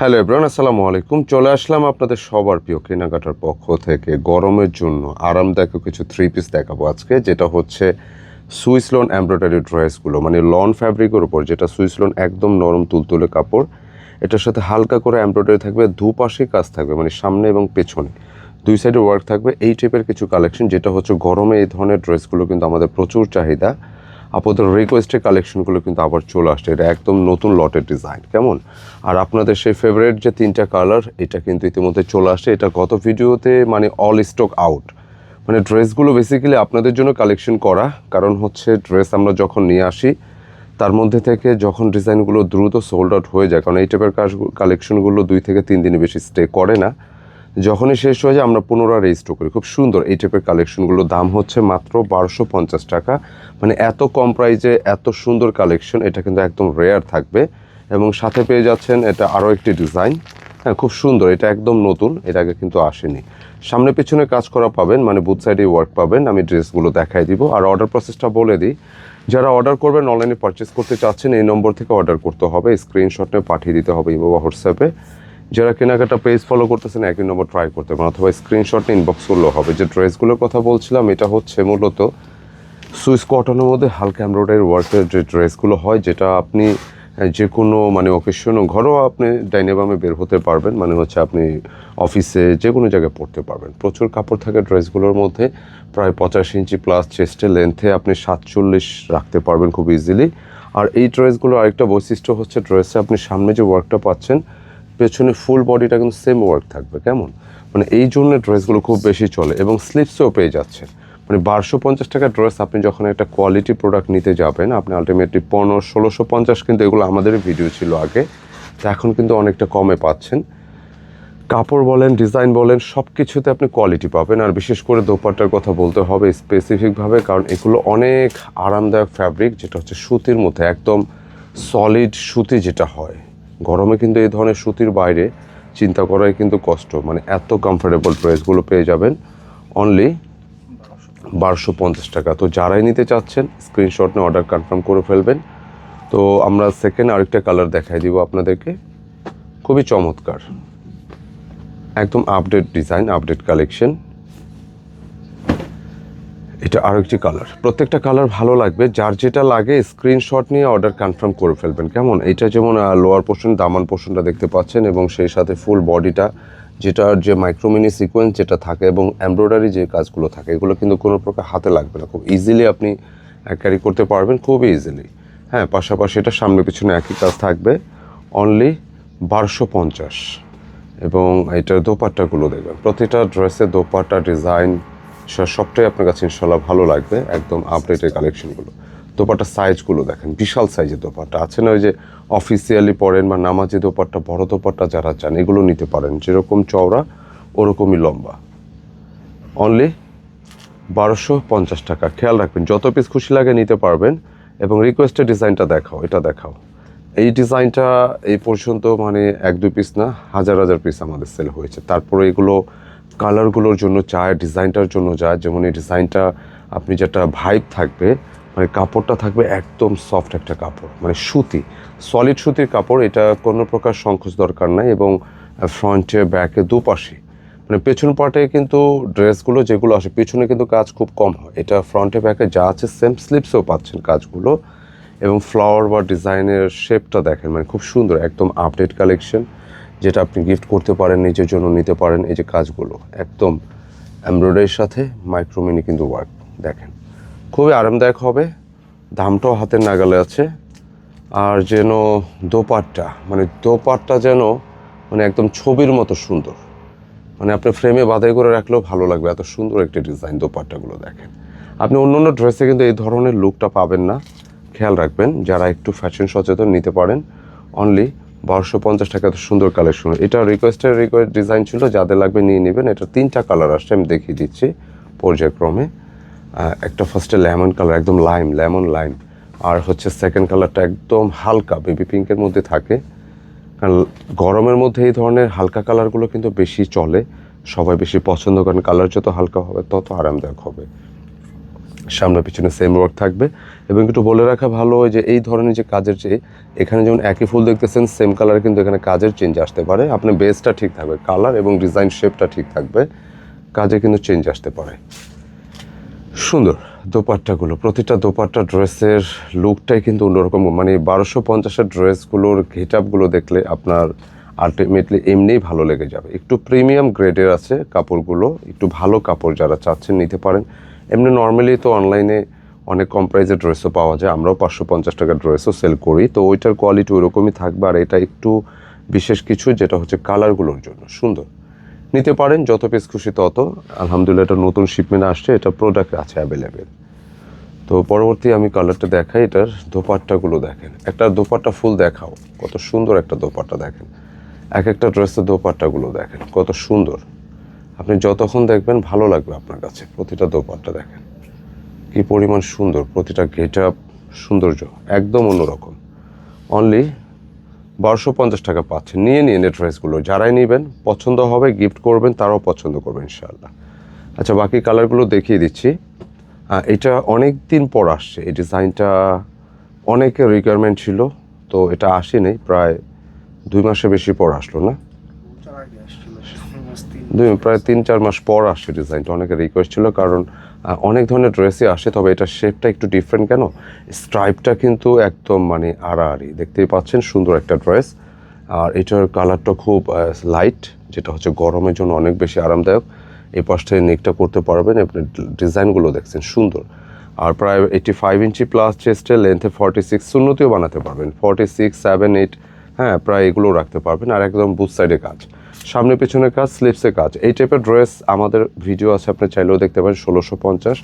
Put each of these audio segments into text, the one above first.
Hello এব্রান আসসালামু আলাইকুম চলে আসলাম আপনাদের সবার প্রিয় কেনাকাটার পক্ষ থেকে। গরমের জন্য আরামদায়ক কিছু থ্রি পিস দেখাবো আজকে, যেটা হচ্ছে সুইস লোন এমব্রয়ডারি ড্রেসগুলো মানে লন ফ্যাব্রিকের উপর, যেটা সুইস লোন একদম নরম তুলতুলে কাপড়। এটার সাথে হালকা করে এমব্রয়ডারি থাকবে দুপাশেই কাজ থাকবে মানে সামনে এবং পেছনে। দুই সাইডে ওয়ার্ক থাকবে। এই টাইপের কিছু কালেকশন যেটা হচ্ছে গরমে এই ধরনের ড্রেসগুলো কিন্তু আমাদের প্রচুর চাহিদা। আপাতত রিকোয়েস্টের কালেকশনগুলো কিন্তু আবার চলে আসছে। এটা একদম নতুন লটের ডিজাইন কেমন? আর আপনাদের সেই ফেভারিট যে তিনটা কালার এটা কিন্তু ইতিমধ্যে চলে আসছে। এটা গত ভিডিওতে মানে অল স্টক আউট মানে ড্রেসগুলো বেসিক্যালি আপনাদের জন্য কালেকশন করা। কারণ হচ্ছে ড্রেস আমরা যখন নিয়ে আসি, তার মধ্যে থেকে যখন ডিজাইনগুলো দ্রুত সোল্ড আউট হয়ে যায়, কারণ এই টাইপের কাজ কালেকশনগুলো দুই থেকে তিন দিনে বেশি স্টে করে না। যখনই শেষ হয়ে যায়, আমরা পুনরায় রেজিস্টার করি। খুব সুন্দর এই টাইপের কালেকশনগুলোর দাম হচ্ছে মাত্র বারোশো পঞ্চাশ টাকা। মানে এত কম প্রাইজে এত সুন্দর কালেকশন এটা কিন্তু একদম রেয়ার থাকবে। এবং সাথে পেয়ে যাচ্ছেন এটা আরও একটি ডিজাইন হ্যাঁ খুব সুন্দর, এটা একদম নতুন এর আগে কিন্তু আসেনি। সামনে পিছনে কাজ করা পাবেন মানে বুথ সাইডে ওয়ার্ক পাবেন, আমি ড্রেসগুলো দেখাই দিব। আর অর্ডার প্রসেসটা বলে দিই, যারা অর্ডার করবেন অনলাইনে পারচেস করতে চাচ্ছেন, এই নম্বর থেকে অর্ডার করতে হবে স্ক্রিনশটে পাঠিয়ে দিতে হবে ইমো বা হোয়াটসঅ্যাপে যারা কেনাকাটা পেজ ফলো করতেছেন, একই নম্বর ট্রাই করতে পারেন, অথবা স্ক্রিনশট ইনবক্স করলেও হবে। যে ড্রেসগুলোর কথা বলছিলাম, এটা হচ্ছে মূলত সুইস কটনের মধ্যে হালকা এমব্রয়ডারি ওয়ার্কের যে ড্রেসগুলো হয়, যেটা আপনি যে কোনো মানে অকেশন ঘরেও আপনি ডাইনেবামে বের হতে পারবেন। মানে হচ্ছে আপনি অফিসে যে কোনো জায়গায় পড়তে পারবেন। প্রচুর কাপড় থাকে ড্রেসগুলোর মধ্যে প্রায় পঁচাশ ইঞ্চি প্লাস চেস্টের লেন্থে আপনি সাতচল্লিশ রাখতে পারবেন খুব ইজিলি আর এই ড্রেসগুলোর আরেকটা বৈশিষ্ট্য হচ্ছে ড্রেসে আপনি সামনে যে ওয়ার্কটা পাচ্ছেন, পেছনে ফুল বডিটা কিন্তু সেম ওয়ার্ক থাকবে। কেমন? মানে এই জন্য ড্রেসগুলো খুব বেশি চলে এবং স্লিপসেও পেয়ে যাচ্ছে মানে বারোশো পঞ্চাশ টাকার ড্রেস আপনি যখন একটা কোয়ালিটি প্রোডাক্ট নিতে যাবেন, আপনি আলটিমেটলি পনেরো, ষোলোশো পঞ্চাশ কিন্তু এগুলো আমাদের ভিডিও ছিল আগে। তো এখন কিন্তু অনেকটা কমে পাচ্ছেন। কাপড় বলেন ডিজাইন বলেন সব কিছুতে আপনি কোয়ালিটি পাবেন। আর বিশেষ করে দোপাট্টার কথা বলতে হবে স্পেসিফিকভাবে কারণ এগুলো অনেক আরামদায়ক ফ্যাব্রিক যেটা হচ্ছে সুতির মধ্যে একদম সলিড সুতি যেটা হয়। গরমে কিন্তু এই ধরনের সুতির বাইরে চিন্তা করাই কিন্তু কষ্ট। মানে এত কমফোর্টেবল ড্রেসগুলো পেয়ে যাবেন। অনলি বারোশো পঞ্চাশ টাকা। তো যারাই নিতে চাচ্ছেন স্ক্রিনশট নিয়ে অর্ডার কনফার্ম করে ফেলবেন। তো আমরা সেকেন্ড আরেকটা কালার দেখাই দিব আপনাদেরকে। খুবই চমৎকার। একদম আপডেট ডিজাইন আপডেট কালেকশন এটা আরেকটি কালার প্রত্যেকটা কালার ভালো লাগবে। যার যেটা লাগে স্ক্রিনশট নিয়ে অর্ডার কনফার্ম করে ফেলবেন। কেমন? এটা যেমন লোয়ার পোর্শন দামান পোর্শনটা দেখতে পাচ্ছেন এবং সেই সাথে ফুল বডিটা যেটার যে মাইক্রোমিনি সিকোয়েন্স যেটা থাকে এবং এমব্রয়ডারি যে কাজগুলো থাকে, এগুলো কিন্তু কোনো প্রকার হাতে লাগবে না। খুব ইজিলি আপনি ক্যারি করতে পারবেন খুবই ইজিলি হ্যাঁ পাশাপাশি এটা সামনে পিছনে একই কাজ থাকবে। অনলি বারোশো পঞ্চাশ। এবং এটার দোপাট্টাগুলো দেখবেন। প্রতিটা ড্রেসের দোপাট্টা ডিজাইন সবটাই আপনার কাছে ইনশাল্লাহ ভালো লাগবে, একদম আপডেটের কালেকশনগুলো দোপাট্টা সাইজগুলো দেখেন, বিশাল সাইজের দোপাট্টা। আছে না ওই যে অফিসিয়ালি পড়েন বা নামাজি দোপাট্টা, বড় দোপাট্টা যারা চান, এগুলো নিতে পারেন। যেরকম চওড়া, ওরকমই লম্বা। অনলি বারোশো পঞ্চাশ টাকা। খেয়াল রাখবেন, যত পিস খুশি লাগে নিতে পারবেন এবং রিকোয়েস্টের ডিজাইনটা দেখাও, এটা দেখাও। এই ডিজাইনটা এই পর্যন্ত মানে এক, দুই পিস না, হাজার হাজার পিস আমাদের সেল হয়েছে। তারপরে এগুলো কালারগুলোর জন্য চায় ডিজাইনটার জন্য যায়। যেমন এই ডিজাইনটা আপনি যেটা ভাইব থাকবে মানে কাপড়টা থাকবে একদম সফট একটা কাপড় মানে সুতি সলিড সুতির কাপড়, এটা কোনো প্রকার সংকোচ দরকার নাই এবং ফ্রন্টে ব্যাকে দুপাশে। মানে পেছন পাটে কিন্তু ড্রেসগুলো যেগুলো আসে, পেছনে কিন্তু কাজ খুব কম হয়। এটা ফ্রন্টে ব্যাকে যা আছে সেম স্লিপসেও পাচ্ছেন কাজগুলো এবং ফ্লাওয়ার বা ডিজাইনের শেপটা দেখেন মানে খুব সুন্দর, একদম আপডেট কালেকশন যেটা আপনি গিফট করতে পারেন, নিজের জন্য নিতে পারেন, এই যে কাজগুলো, একদম এমব্রয়ডারির সাথে মাইক্রোমিনি কিন্তু ওয়ার্ক দেখেন। খুবই আরামদায়ক হবে। দামটাও হাতের নাগালে আছে। আর যেন দোপাট্টা মানে দোপাট্টা যেন মানে একদম ছবির মতো সুন্দর। মানে আপনি ফ্রেমে বাধাই করে রাখলেও ভালো লাগবে, এত সুন্দর একটি ডিজাইন দোপাট্টাগুলো দেখেন। আপনি অন্য অন্য ড্রেসে কিন্তু এই ধরনের লুকটা পাবেন না। খেয়াল রাখবেন, যারা একটু ফ্যাশন সচেতন নিতে পারেন। অনলি বারোশো পঞ্চাশ টাকা এত সুন্দর কালেকশন এটা রিকোয়েস্টের রিকোয়েস্ট ডিজাইন ছিল, যাদের লাগবে নিয়ে নেবেন। এটা তিনটা কালার আসছে, আমি দেখিয়ে দিচ্ছি পর্যায়ক্রমে। একটা ফার্স্টে লেমন কালার একদম লাইম লেমন লাইম আর হচ্ছে সেকেন্ড কালারটা একদম হালকা বেবি পিঙ্কের মধ্যে থাকে। কারণ গরমের মধ্যে এই ধরনের হালকা কালারগুলো কিন্তু বেশি চলে। সবাই বেশি পছন্দ করেন কালার যত হালকা হবে, তত আরামদায়ক হবে। সামনে পিছনে সেম ওয়ার্ক থাকবে। এবং একটু বলে রাখা ভালো যে এই ধরনের যে কাজের চেয়ে এখানে যেমন একই ফুল দেখতেছেন সেম কালার কিন্তু এখানে কাজের চেঞ্জ আসতে পারে। আপনার বেসটা ঠিক থাকবে কালার এবং ডিজাইন শেপটা ঠিক থাকবে। কাজে কিন্তু চেঞ্জ আসতে পারে। সুন্দর দোপাট্টাগুলো। প্রতিটা দোপাট্টা ড্রেসের লুকটাই কিন্তু অন্যরকম। মানে বারোশো পঞ্চাশের ড্রেসগুলোর গেট আপগুলো দেখলে আপনার আলটিমেটলি এমনিই ভালো লেগে যাবে। একটু প্রিমিয়াম গ্রেডের আছে কাপড়গুলো, একটু ভালো কাপড় যারা চাচ্ছেন নিতে পারেন। এমনি নর্মালি তো অনলাইনে অনেক কম প্রাইসের ড্রেসও পাওয়া যায়। আমরাও পাঁচশো পঞ্চাশ টাকার ড্রেসও সেল করি। তো ওইটার কোয়ালিটি ওইরকমই থাকবে। আর এটা একটু বিশেষ কিছু, যেটা হচ্ছে কালারগুলোর জন্য। সুন্দর। নিতে পারেন, যত পিস খুশি তত। আলহামদুলিল্লাহ, এটা নতুন শিপমেন্ট আসছে, এটা প্রোডাক্ট আছে অ্যাভেলেবেল তো পরবর্তী আমি কালারটা দেখাই, এটার দোপাট্টাগুলো দেখেন। একটা দোপাট্টা ফুল দেখাও, কত সুন্দর একটা দোপাট্টা দেখেন। এক একটা ড্রেসের দোপাট্টাগুলো দেখেন, কত সুন্দর। আপনি যতক্ষণ দেখবেন, ভালো লাগবে আপনার কাছে, প্রতিটা দোপাট্টা দেখেন। কি পরিমাণ সুন্দর, প্রতিটা গেট আপ সৌন্দর্য, একদম অন্যরকম। অনলি বারোশো পঞ্চাশ টাকা পাচ্ছেন নিয়ে নিন এই ড্রেসগুলো যারাই নেবেন পছন্দ হবে গিফট করবেন তারাও পছন্দ করবেন ইনশাআল্লাহ। আচ্ছা বাকি কালারগুলো দেখিয়ে দিচ্ছি। এটা অনেক দিন পর আসছে। এই ডিজাইনটা অনেকের রিকোয়ারমেন্ট ছিল তো এটা আসেনি প্রায় দুই মাসের বেশি পর আসলো না? দুই প্রায় তিন চার মাস পর আসছে ডিজাইনটা অনেকের রিকোয়েস্ট ছিল কারণ অনেক ধরনের ড্রেসই আসে, তবে এটা শেপটা একটু ডিফারেন্ট কেন? স্ট্রাইপটা কিন্তু একদম মানে আড়াআড়ি। দেখতেই পাচ্ছেন সুন্দর একটা ড্রেস আর এটার কালারটা খুব লাইট যেটা হচ্ছে গরমের জন্য অনেক বেশি আরামদায়ক। এই পাশটায় নেকটা করতে পারবেন, আপনি ডিজাইনগুলো দেখছেন, সুন্দর। আর প্রায় এইটি ফাইভ ইঞ্চি প্লাস চেস্টের লেন্থে ফর্টি সিক্স শূন্যতেও বানাতে পারবেন। ফর্টি সিক্স সেভেন এইট হ্যাঁ প্রায় এগুলো রাখতে পারবেন। আর একদম বুথ সাইডে কাজ। সামনে পেছনে কাজ স্লিপসে কাজ। এই টাইপের ড্রেস আমাদের ভিডিও আছে, আপনি চাইলেও দেখতে পারেন, ষোলোশো পঞ্চাশ,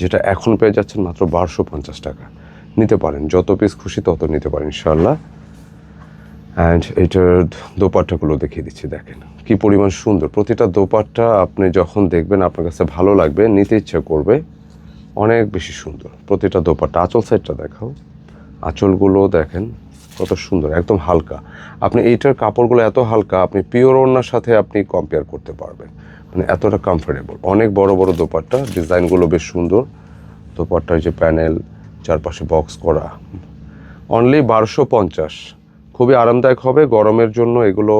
যেটা এখন পেয়ে যাচ্ছেন মাত্র বারোশো পঞ্চাশ টাকা। নিতে পারেন, যত পিস খুশি তত নিতে পারেন ইনশাল্লাহ অ্যান্ড এটার দোপাট্টাগুলো দেখিয়ে দিচ্ছি, দেখেন। কি পরিমাণ সুন্দর। প্রতিটা দোপাট্টা আপনি যখন দেখবেন আপনার কাছে ভালো লাগবে, নিতে ইচ্ছা করবে, অনেক বেশি সুন্দর। প্রতিটা দোপাট্টা, আঁচল সাইডটা দেখাও। আঁচলগুলো দেখেন কত সুন্দর, একদম হালকা। আপনি এইটার কাপড়গুলো এত হালকা, আপনি পিওর ওড়নার সাথে আপনি কম্পেয়ার করতে পারবেন। মানে এতটা কমফোর্টেবল অনেক বড় বড় দোপাট্টা, ডিজাইনগুলো বেশ সুন্দর। দোপাট্টার যে প্যানেল, চারপাশে বক্স করা। অনলি বারোশো পঞ্চাশ। খুবই আরামদায়ক হবে, গরমের জন্য এগুলো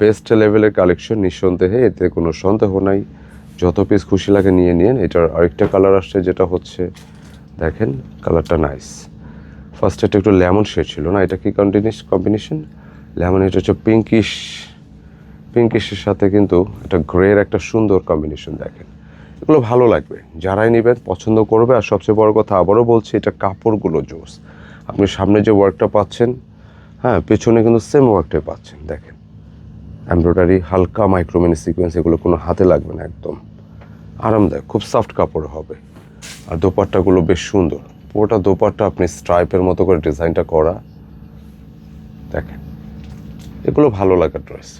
বেস্ট লেভেলের কালেকশন নিঃসন্দেহে, এতে কোনো সন্দেহ নাই। যত পিস খুশি লাগে নিয়ে নিন। এটার আরেকটা কালার আসছে, যেটা হচ্ছে, দেখেন কালারটা নাইস ফার্স্ট এটা একটু লেমন শেড ছিল না? এটা কি কন্টিনিউস কম্বিনেশন লেমন এটা হচ্ছে পিঙ্কিশ পিঙ্কিশের সাথে কিন্তু এটা গ্রের একটা সুন্দর কম্বিনেশন দেখেন। এগুলো ভালো লাগবে। যারাই নেবেন, পছন্দ করবে, আর সবচেয়ে বড় কথা আবারও বলছি, এটা কাপড়গুলো জোস। আপনি সামনে যে ওয়ার্কটা পাচ্ছেন হ্যাঁ পেছনে কিন্তু সেম ওয়ার্কটাই পাচ্ছেন, দেখেন। এমব্রয়ডারি হালকা মাইক্রোমেনি সিকোয়েন্স এগুলো কোনো হাতে লাগবে না একদম। আরামদায়ক, খুব সফট কাপড় হবে। আর দোপাট্টাগুলো বেশ সুন্দর। পুরোটা দোপাট্টা আপনি স্ট্রাইপের মতো করে ডিজাইনটা করা। দেখেন, এগুলো ভালো লাগার ড্রেস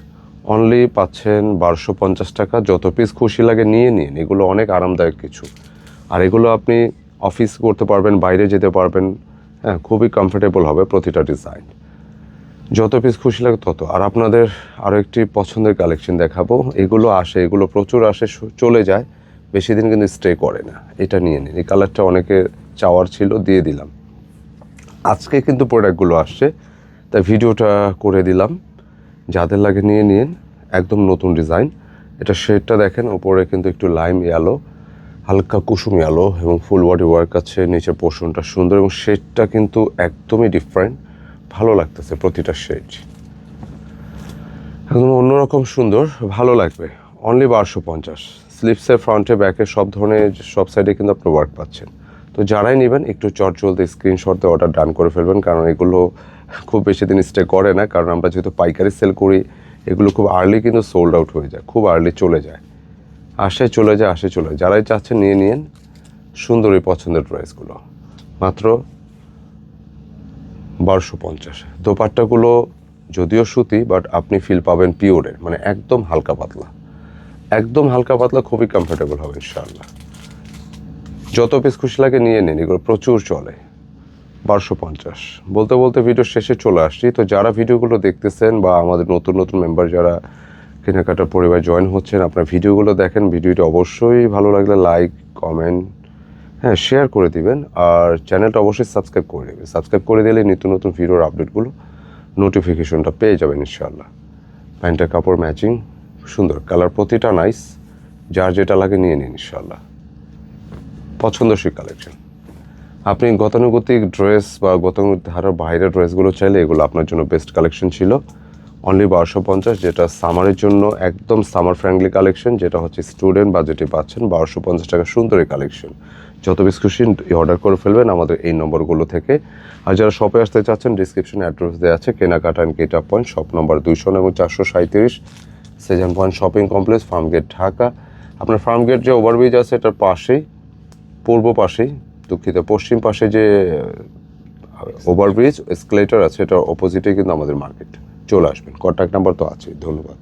অনলি পাচ্ছেন বারোশো পঞ্চাশ টাকা। যত পিস খুশি লাগে নিয়ে নিন, এগুলো অনেক আরামদায়ক কিছু। আর এগুলো আপনি অফিস করতে পারবেন, বাইরে যেতে পারবেন। হ্যাঁ খুবই কমফোর্টেবল হবে প্রতিটা ডিজাইন যত পিস খুশি লাগে তত। আর আপনাদের আরও একটি পছন্দের কালেকশন দেখাবো। এগুলো আসে, এগুলো প্রচুর আসে, চলে যায়। বেশি দিন কিন্তু স্টে করে না। এটা নিয়ে নিন। এই কালারটা অনেকের চাওয়ার ছিল, দিয়ে দিলাম। আজকে কিন্তু প্রোডাক্টগুলো আসছে, তাই ভিডিওটা করে দিলাম। যাদের লাগে নিয়ে নিন, একদম নতুন ডিজাইন এটা শেডটা দেখেন, উপরে কিন্তু একটু লাইম ইয়ালো হালকা কুসুম ইয়ালো এবং ফুল বডি ওয়ার্ক আছে, নিচের পোর্শনটা সুন্দর এবং শেডটা কিন্তু একদমই ডিফারেন্ট ভালো লাগতেছে প্রতিটা শেড একদম অন্যরকম সুন্দর, ভালো লাগবে। অনলি বারোশো পঞ্চাশ। স্লিপসের ফ্রন্টে ব্যাকে সব ধরনের, সব সাইডে কিন্তু আপনি ওয়ার্ক পাচ্ছেন। তো যারাই নেবেন, একটু চট চলতে স্ক্রিনশট দিয়ে অর্ডার ডান করে ফেলবেন, কারণ এগুলো খুব বেশি দিন স্টে করে না, কারণ আমরা যেহেতু পাইকারি সেল করি, এগুলো খুব আর্লি কিন্তু সোল্ড আউট হয়ে যায়, খুব আর্লি চলে যায়। আসে চলে যায়, আসে চলে যায়। যারাই চাচ্ছেন নিয়ে নিন সুন্দর এই পছন্দের ড্রেসগুলো। মাত্র বারোশো পঞ্চাশ। দোপাট্টাগুলো যদিও সুতি বাট আপনি ফিল পাবেন পিওরের মানে একদম হালকা পাতলা। একদম হালকা পাতলা, খুবই কমফোর্টেবল হবে, ইনশাআল্লাহ। যত পিস খুশি লাগে নিয়ে নিন, এগুলো প্রচুর চলে। বারোশো পঞ্চাশ। বলতে বলতে ভিডিও শেষে চলে আসছি। তো যারা ভিডিওগুলো দেখতেছেন বা আমাদের নতুন নতুন মেম্বার যারা কেনাকাটার পরিবার জয়েন হচ্ছেন, আপনার ভিডিওগুলো দেখেন। ভিডিওটি অবশ্যই ভালো লাগলে লাইক কমেন্ট হ্যাঁ শেয়ার করে দিবেন। আর চ্যানেলটা অবশ্যই সাবস্ক্রাইব করে দেবেন সাবস্ক্রাইব করে দিলে নিত্য নতুন ভিডিওর আপডেটগুলো নোটিফিকেশনটা পেয়ে যাবেন ইনশাআল্লাহ। প্যান্টের কাপড় ম্যাচিং সুন্দর। কালার প্রতিটা নাইস যার যেটা লাগে নিয়ে নিন ইনশাআল্লাহ। পছন্দসই কালেকশন আপনি গতানুগতিক ড্রেস বা গতানুগতিক ধারার বাইরের ড্রেসগুলো চাইলে এগুলো আপনার জন্য বেস্ট কালেকশন ছিল। অনলি বারোশো পঞ্চাশ, যেটা সামারের জন্য একদম সামার ফ্রেন্ডলি কালেকশন যেটা হচ্ছে স্টুডেন্ট বাজেটে পাচ্ছেন বারোশো পঞ্চাশ টাকা সুন্দর কালেকশন যত বেশ খুশি অর্ডার করে ফেলবেন আমাদের এই নম্বরগুলো থেকে। আর যারা শপে আসতে চাচ্ছেন ডিসক্রিপশনে অ্যাড্রেস দেওয়া আছে, কেনাকাটা and gate up point shop number দুইশো এবং চারশো সাঁত্রিশ Sezan point shopping complex Farmgate Dhaka. আপনার ফার্মগেট যে ওভারব্রিজ আছে, এটার পাশেই। পূর্ব পাশেই দুঃখিত, পশ্চিম পাশে যে ওভারব্রিজ স্কেলেটার আছে এটার অপোজিটে কিন্তু আমাদের মার্কেট চলে আসবেন কন্ট্যাক্ট নাম্বার তো আছে ধন্যবাদ।